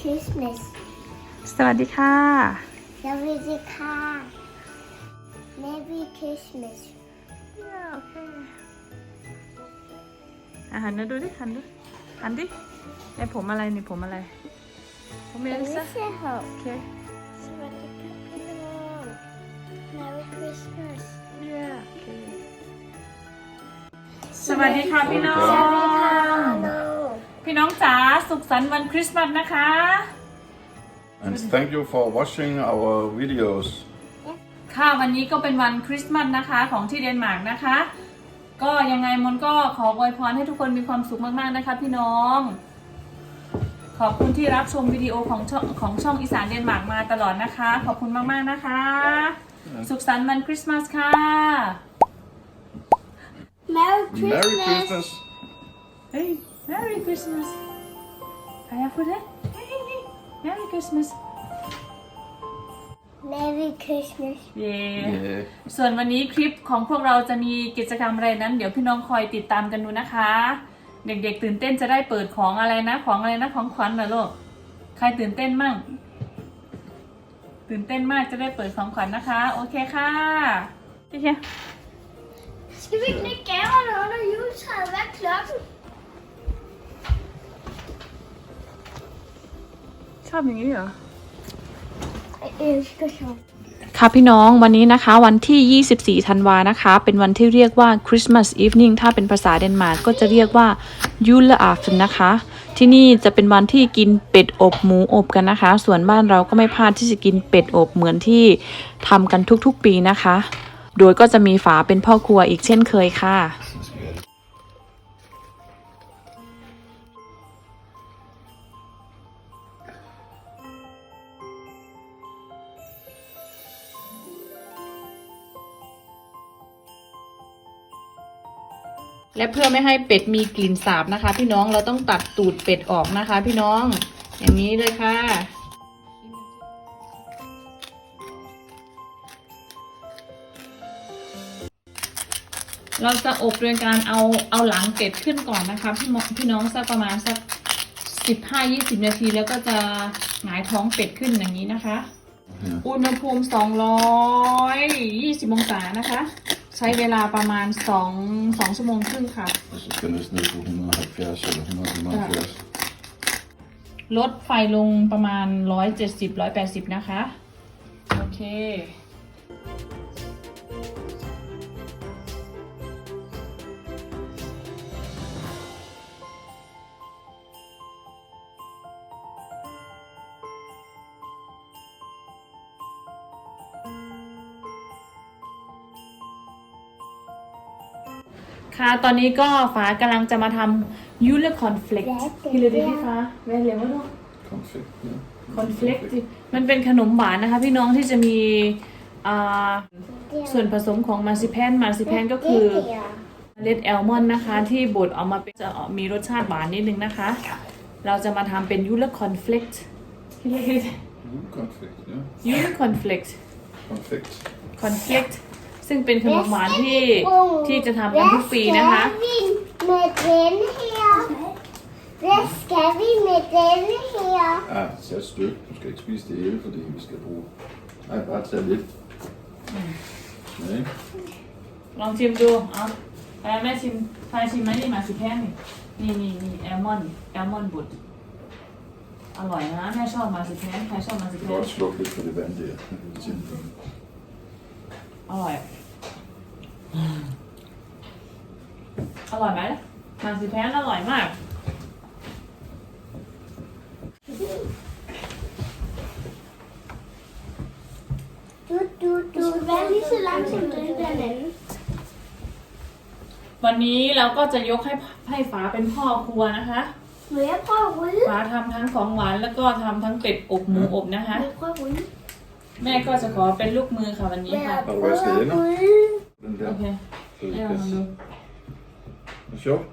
Christmas สวัสดีค่ะ สวัสดีค่ะ Merry Christmas โอเคอาหันนะดูดิหันดูหันดิไอผมอะไรนี่ผมอะไร ผมเอลิซา Melissa Hope โอเคสวัสดีค่ะพี่น้อง Merry Christmas เย้โอเคสวัสดีค่ะพี่น้อสวัสดีค่ะงน้อง พี่น้องจ๋าสุขสันต์วันคริสต์มาสนะคะ And thank you for watching our videos. ค่ะวันนี้ก็เป็นวันคริสต์มาสนะคะของที่เดนมาร์กนะคะ ก็ยังไงมนก็ขออวยพรให้ทุกคนมีความสุขมากๆนะคะพี่น้อง ขอบคุณที่รับชมวิดีโอของช่องของช่องอีสานเดนมาร์กมาตลอดนะคะ ขอบคุณมากๆนะคะ สุขสันต์วันคริสต์มาสค่ะ Merry Merry Christmas Christmas. เฮ้ย Merry Christmas ใครอยากพูดเลยเฮ้ยเฮ้ย Merry Christmas Merry Christmas เย้ Yeah. ส่วนวันนี้คลิปของพวกเราจะมีกิจกรรมอะไรนั้น เดี๋ยวพี่น้องคอยติดตามกันดูนะคะ เด็กๆตื่นเต้นจะได้เปิดของอะไรนะ ของอะไรนะของขวัญเหรอลูกใครตื่นเต้นมั่ง ตื่นเต้นมากจะได้เปิดของขวัญนะคะ โอเคค่ะพี่เชีย Skal vi ikke lægge gaverne under juletræet? Hvad er klokken? ชอบอย่างนี้เหรอ Jeg elsker sjov. ค่ะพี่น้องวันนี้นะคะวันที่ 24 ธันวานะคะ เป็นวันที่เรียกว่า Christmas Evening ถ้าเป็นภาษาเดนมาร์กก็จะเรียกว่า Juleaften นะคะ ที่นี่จะเป็นวันที่กินเป็ดอบหมูอบกันนะคะ ส่วนบ้านเราก็ไม่พลาดที่จะกินเป็ดอบเหมือนที่ทำกันทุกๆปีนะคะ โดยก็จะมีฝาเป็นพ่อครัวอีกเช่นเคยค่ะ และเพื่อไม่ให้เป็ดมีกลิ่นสาบนะคะ พี่น้องเราต้องตัดตูดเป็ดออกนะคะ พี่น้อง อย่างนี้เลยค่ะเราจะอบโดยการเอาเอาหลังเป็ดขึ้นก่อนนะคะพี่มพี่น้องสักประมาณสักสิบห้ายี่สิบนาทีแล้วก็จะหงายท้องเป็ดขึ้นอย่างนี้นะคะ Ja. อุณหภูมิ220องศานะคะ ใช้เวลาประมาณ2 2ชั่วโมงครึ่งค่ะ Og så skal næsten ned på 170 eller 175. ลดไฟลงประมาณ 170 180 นะคะ โอเค ค่ะ ตอนนี้ก็ฟ้ากำลังจะมาทำยูเลคอนเฟลกพี่เลยดิพี่ฟ้าแม่เรียกว่าลูก Konfekt, ja. คอนเฟลกมันเป็นขนมหวานนะคะ พี่น้องที่จะมีอ่าส่วนผสมของมาซิแพนมาซิแพนก็คือ Det her. เมล็ดแอลมอนด์นะคะ ที่บดออกมาเป็นจะมีรสชาติหวานนิดนึงนะคะ เราจะมาทำเป็นยูเลคอนเฟลกพี่เรียก Julekonfekt, ja. ยูเลคอนเฟลก Konfekt. คอนเฟลก ซึ่งเป็นขนมหวานที่ที่จะทำกันทุกปีนะคะ Hvad skal vi med den her? Hvad skal vi med den her? Ah, tag et stykke. Du skal ikke spise det hele, fordi vi skal bruge... Nej, bare tag lidt. Ja, ikke? ลองชิมดูเอาไปแม่ชิมใครชิมไหมนี่มาสิแพนนี่นี่นี่แอลมอนด์แอลมอนด์บุตรอร่อยนะแม่ชอบมาสิแพนใครชอบมาสิ Du แพ kan น også slukke lidt for det vand der. Simpelthen. อร่อย อร่อยไหมมาสิแพนอร่อยมาก Du, du, du. Det skal være lige så langt som den der anden. วันนี้เราก็จะยกให้ให้ฝาเป็นพ่อครัวนะคะ Må jeg prøve at ryge? ฝาทำทั้งของหวานแล้วก็ทำทั้งเป็ดอบหมูอบนะคะ Må jeg prøve at ryge? แม่ก็จะขอเป็นลูกมือค่ะวันนี้ Må ค่ะ jeg Har du prøve vasket at hænder? ryge? Den โอ der. เค Så det ให้ลอง kan... ดู Det er sjovt.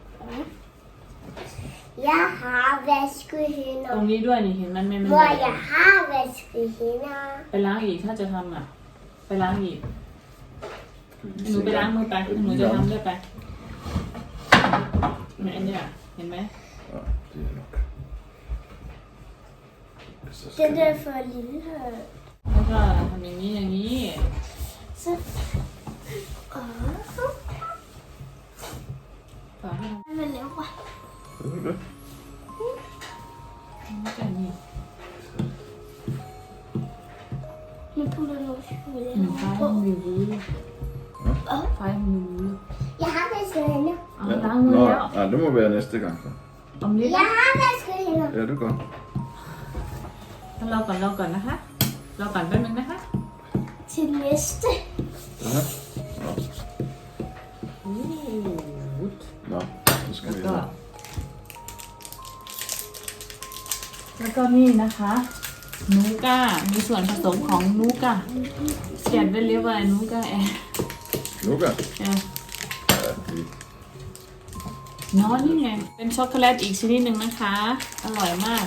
Jeg har vasket ตรง hænder. นี้ด้วยนี่เห็นมันไม่มัน Hvor jeg har vasket hænder. ไปล้างอีกถ้าจะทำอะ ไปล้างอีก Skal vi ห lige นู se ไปล้าง engang? มือไป Er det หนู lige จะ varmt? ทำด้วยไปเนี่ยอันเนี้ยเห็นไหม Ja, det er nok. Så Den skal der er for lille. แล้วก็ทำอย่างนี้อย่างนี้ Så... Åh. ต่อให้ Hvad laver Ved du det? มันกันนี่ Nu putter nogle chokolade หนึ่งไฟให้ på. มันมีรู้เลยไฟให้มันมีรู้เลย Jeg har vasket hænder. เอาล้างมือ Nå, แล้ว nej, det må være næste gang så. อมลิต Jeg har vasket hænder. Ja, det er godt. เราก่อนเราก่อนนะคะเราก่อนแป๊บนึงนะคะ Til næste. Ja. Nå, อู้ nå, så skal แล้ว vi ก็ have. แล้วก็นี่นะคะ นูก้า มีส่วนผสมของนูก้าเขียนไว้เรียกว่านูก้าแอร์ Lukker. เออ Ja, det น้อนนี่ไง เป็นช็อกโกแลตอีกชนิดหนึ่งนะคะ อร่อยมาก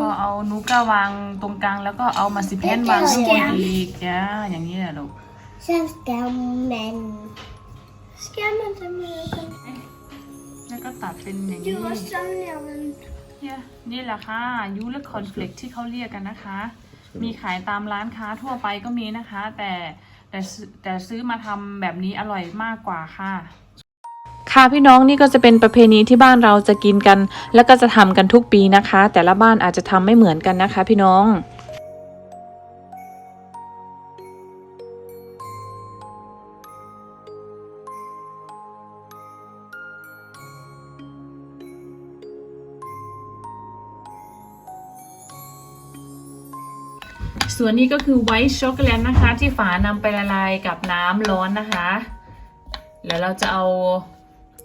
พอเอานูก้าวางตรงกลางแล้วก็เอามาสิเพนวางข้างบนอีกจ้าอย่างนี้แหละลูก Så skal man... Skal man det med? แล้วก็ตัดเป็นอย่าง Det นี้ var sådan, jeg ville... เนี่ยนี่แหละค่ะยูและคอนเฟลกที่เขาเรียกกันนะคะ มีขายตามร้านค้าทั่วไปก็มีนะคะ แต่แต่ซื้อแต่ซื้อมาทำแบบนี้อร่อยมากกว่าค่ะ ค่ะพี่น้องนี่ก็จะเป็นประเพณีที่บ้านเราจะกินกัน แล้วก็จะทำกันทุกปีนะคะ แต่ละบ้านอาจจะทำไม่เหมือนกันนะคะ พี่น้องส่วนนี้ก็คือไวท์ช็อกโกแลตนะคะ ที่ฝานำไปละลายกับน้ำร้อนนะคะ แล้วเราจะเอา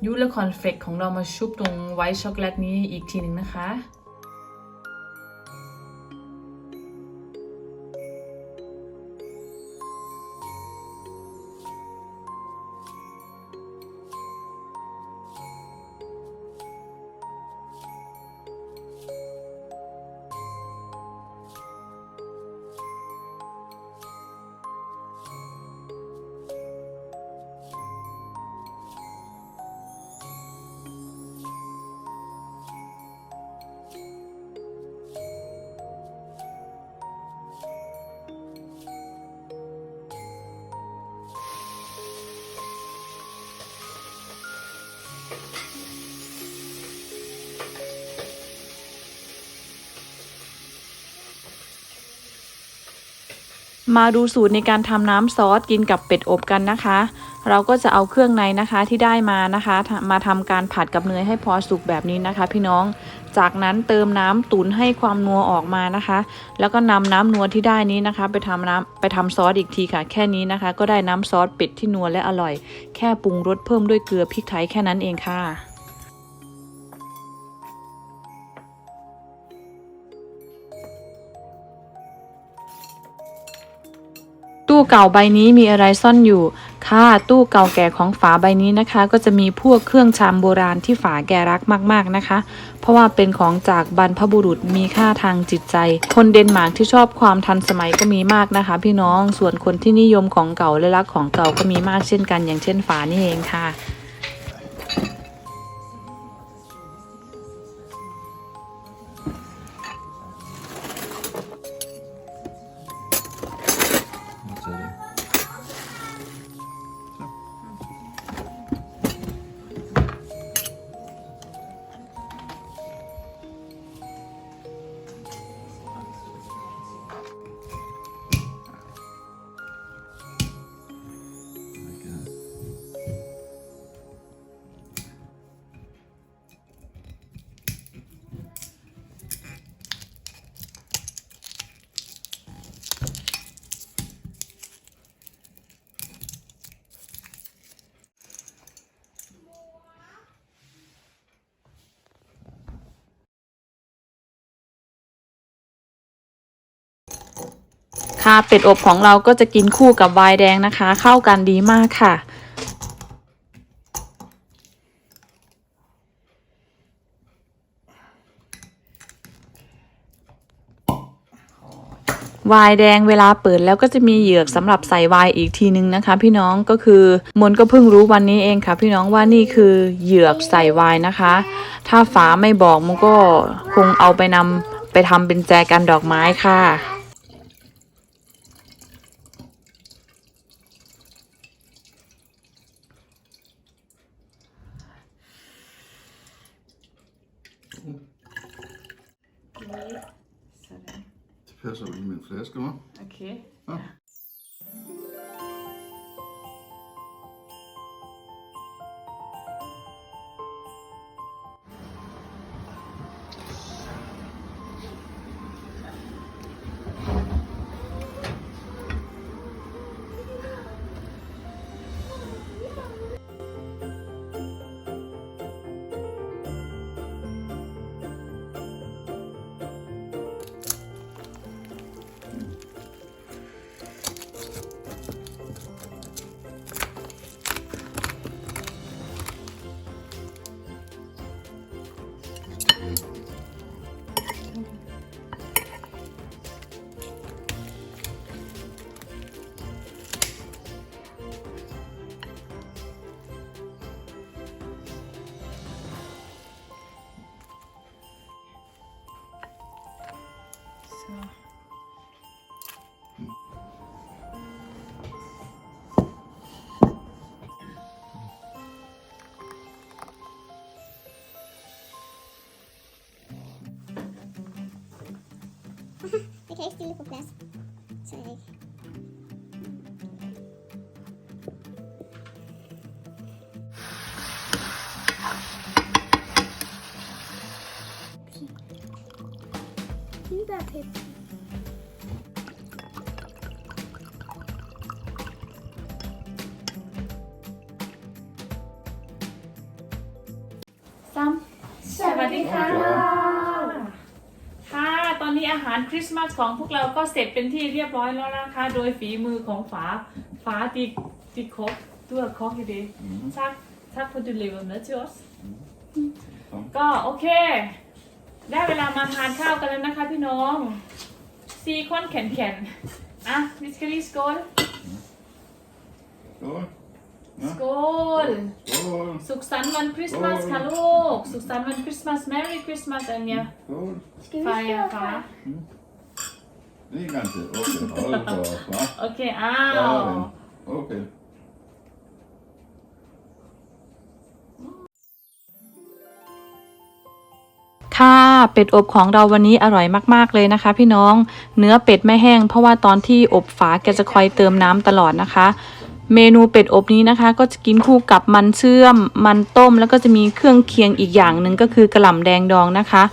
ยูและคอนเฟลกของเรามาชุบตรงไวท์ช็อกโกแลตนี้อีกทีหนึ่งนะคะ มาดูสูตรในการทำน้ำซอสกินกับเป็ดอบกันนะคะ เราก็จะเอาเครื่องในนะคะที่ได้มานะคะ มาทำการผัดกับเนยให้พอสุกแบบนี้นะคะ พี่น้อง จากนั้นเติมน้ำตุ๋นให้ความนัวออกมานะคะ แล้วก็นำน้ำนัวที่ได้นี้นะคะ ไปทำน้ำไปทำซอสอีกทีค่ะ แค่นี้นะคะ ก็ได้น้ำซอสเป็ดที่นัวและอร่อย แค่ปรุงรสเพิ่มด้วยเกลือพริกไทยแค่นั้นเองค่ะ เก่าใบนี้มีอะไรซ่อนอยู่ ค่ะตู้เก่าแก่ของฝาใบนี้นะคะ ก็จะมีพวกเครื่องชามโบราณที่ฝาแกรักมากๆนะคะ เพราะว่าเป็นของจากบรรพบุรุษมีค่าทางจิตใจ คนเดนมาร์กที่ชอบความทันสมัยก็มีมากนะคะ พี่น้องส่วนคนที่นิยมของเก่าและรักของเก่าก็มีมากเช่นกัน อย่างเช่นฝานี่เองค่ะ ค่ะเป็ดอบของเราก็จะกินคู่กับไวน์แดงนะคะ เข้ากันดีมากค่ะ วายแดงเวลาเปิดแล้วก็จะมีเหยือกสำหรับใส่วายอีกทีนึงนะคะ พี่น้องก็คือมนก็เพิ่งรู้วันนี้เองค่ะ พี่น้องว่านี่คือเหยือกใส่วายนะคะ ถ้าฝาไม่บอกมันก็คงเอาไปนำไปทำเป็นแจกันดอกไม้ค่ะ Det passer jo lige med en flaske, hva'? โอเค Ja. Det kan ikke stille på plads. Så jeg ikke. Kinderpip. ซ้ำสวัสดีค่ะ ค่ะ ต อนนี้อาหารคริสต์มาสของพวกเราก็เสร็จเป็นที่เรียบร้อยแล้วนะคะ โดยฝีมือของฝาฝาตีตีคอกตัวคอกอยู่ดีซักซักพอดูเลเวอร์เนอร์จิอสก็โอเค ได้เวลามาทานข้าวกันแล้วนะคะพี่น้องซีคอนแข็งแข็งอะวิสกอรี่สโกล Skål. สโกล Skål. สุขสันต์วันคริสต์มาสค่ะลูก สุขสันต์วันคริสต์มาส Merry Christmas อันเนี้ย Skål. Skal vi ไฟ stå อะฟ้า her? En gang til. Okay, hold da op, hva'? โอเค อ้าว Sådan. Okay. ค่ะเป็ดอบของเราวันนี้อร่อยมากๆเลยนะคะ พี่น้องเนื้อเป็ดไม่แห้งเพราะว่าตอนที่อบฝาแกจะคอยเติมน้ำตลอดนะคะ เมนูเป็ดอบนี้นะคะ ก็จะกินคู่กับมันเชื่อม มันต้ม แล้วก็จะมีเครื่องเคียงอีกอย่างหนึ่งก็คือกระหล่ำแดงดองนะคะ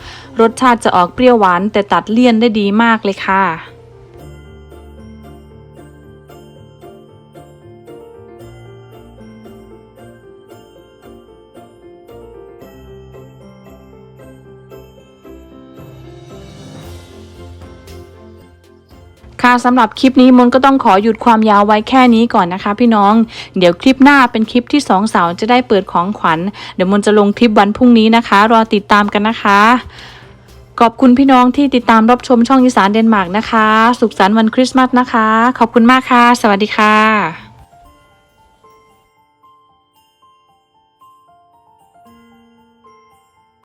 รสชาติจะออกเปรี้ยวหวานแต่ตัดเลี่ยนได้ดีมากเลยค่ะ ค่ะสำหรับคลิปนี้มนก็ต้องขอหยุดความยาวไว้แค่นี้ก่อนนะคะ พี่น้อง เดี๋ยวคลิปหน้าเป็นคลิปที่สองสาวจะได้เปิดของขวัญ เดี๋ยวมนจะลงคลิปวันพรุ่งนี้นะคะ รอติดตามกันนะคะ ขอบคุณพี่น้องที่ติดตามรับชมช่องอีสานเดนมาร์กนะคะ สุขสันต์วันคริสต์มาสนะคะ ขอบคุณมากค่ะ สวัสดีค่ะ